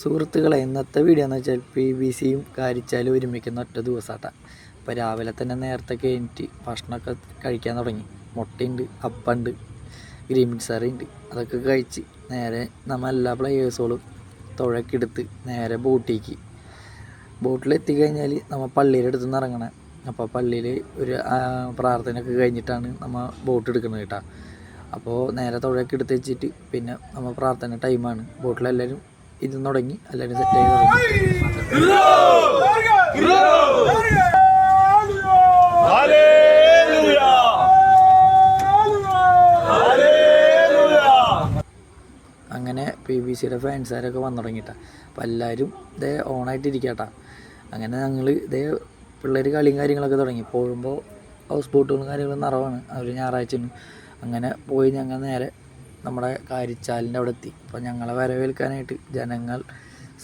സുഹൃത്തുക്കളെ ഇന്നത്തെ വീഡിയോ എന്ന് വെച്ചാൽ പി ബി സിയും കാരിച്ചാലും ഒരുമിക്കുന്ന ഒറ്റ ദിവസമാട്ട അപ്പോൾ രാവിലെ തന്നെ നേരത്തെ കഴിഞ്ഞിട്ട് ഭക്ഷണമൊക്കെ കഴിക്കാൻ തുടങ്ങി. മുട്ടയുണ്ട് അപ്പമുണ്ട് ഗ്രീൻ ഉണ്ട്. അതൊക്കെ കഴിച്ച് നേരെ നമ്മൾ എല്ലാ പ്ലേയേഴ്സുകളും തുഴക്കെടുത്ത് നേരെ ബോട്ടിലേക്ക്. ബോട്ടിലെത്തി കഴിഞ്ഞാൽ നമ്മൾ പള്ളിയുടെ അടുത്ത് നിന്ന് ഇറങ്ങണേ. അപ്പോൾ പള്ളിയിൽ ഒരു പ്രാർത്ഥനയൊക്കെ കഴിഞ്ഞിട്ടാണ് നമ്മൾ ബോട്ട് എടുക്കുന്നത് കേട്ടോ. അപ്പോൾ നേരെ തുഴക്കെടുത്ത് വെച്ചിട്ട് പിന്നെ നമ്മൾ പ്രാർത്ഥന ടൈമാണ് ബോട്ടിലെല്ലാവരും ഇരുന്ന് തുടങ്ങി എല്ലാവരും സെറ്റ് തുടങ്ങി. അങ്ങനെ പി ബി സിയുടെ ഫാൻസുകാരൊക്കെ വന്നു തുടങ്ങിയിട്ട? അപ്പം എല്ലാവരും ഇതേ ഓണായിട്ടിരിക്കട്ടാ. അങ്ങനെ ഞങ്ങൾ ഇതേ പിള്ളേർ കളിയും കാര്യങ്ങളൊക്കെ തുടങ്ങി. പോകുമ്പോൾ ഹൗസ് ബോട്ടുകളും കാര്യങ്ങളും നിറവാണ്. അവർ ഞായറാഴ്ചയും അങ്ങനെ പോയി ഞങ്ങൾ നേരെ നമ്മുടെ കാരിച്ചാലിന്റെ അവിടെ എത്തി അപ്പോൾ ഞങ്ങളെ വരവേൽക്കാനായിട്ട് ജനങ്ങൾ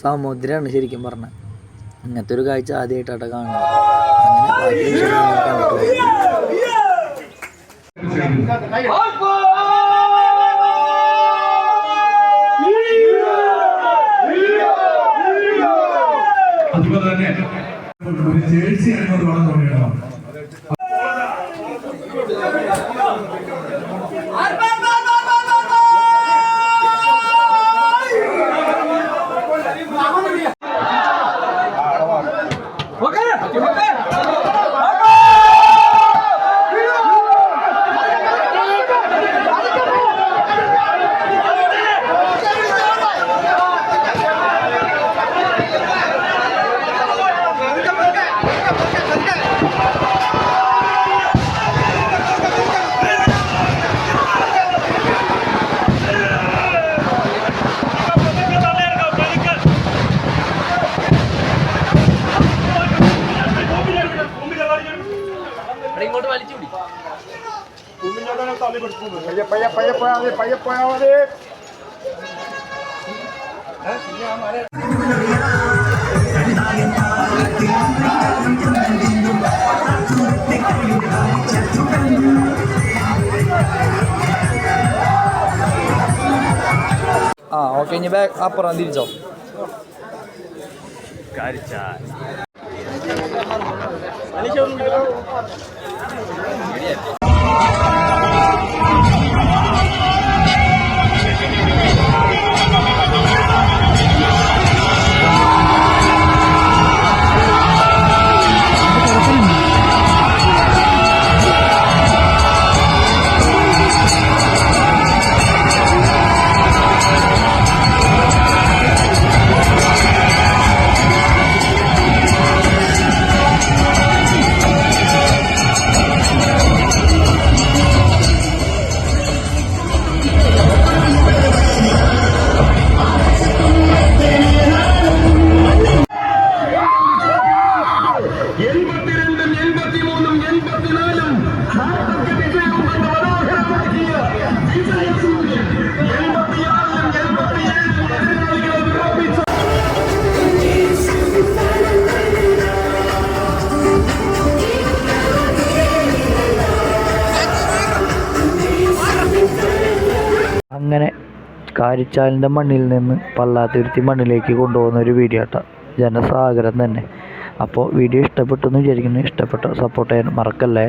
സമുദ്രമാണ് ശരിക്കും പറഞ്ഞത് ഇങ്ങനത്തെ ഒരു കാഴ്ച ആദ്യമായിട്ടാണ് കാണുന്നത്. അങ്ങനെ ബാക്കി വിഷയങ്ങൾ കണ്ടിട്ട് പോയി. അതുപോലെ തന്നെ ഒരു പയ്യെ പയ്യെ പയ്യെ പോയാൽ മതി പയ്യെ മതി ആ ഓക്കെ ഇനി ബാക്ക് അപ്പുറം തിരിച്ചോ. എൺപത്തിരണ്ടും അങ്ങനെ കാരിച്ചാലിന്റെ മണ്ണിൽ നിന്ന് പള്ളാത്തുരുത്തി മണ്ണിലേക്ക് കൊണ്ടുപോകുന്ന ഒരു വീഡിയോ ജനസാഗരം തന്നെ. അപ്പോൾ വീഡിയോ ഇഷ്ടപ്പെട്ടു എന്ന് വിചാരിക്കുന്നു. ഇഷ്ടപ്പെട്ട സപ്പോർട്ട് ചെയ്യാൻ മറക്കല്ലേ?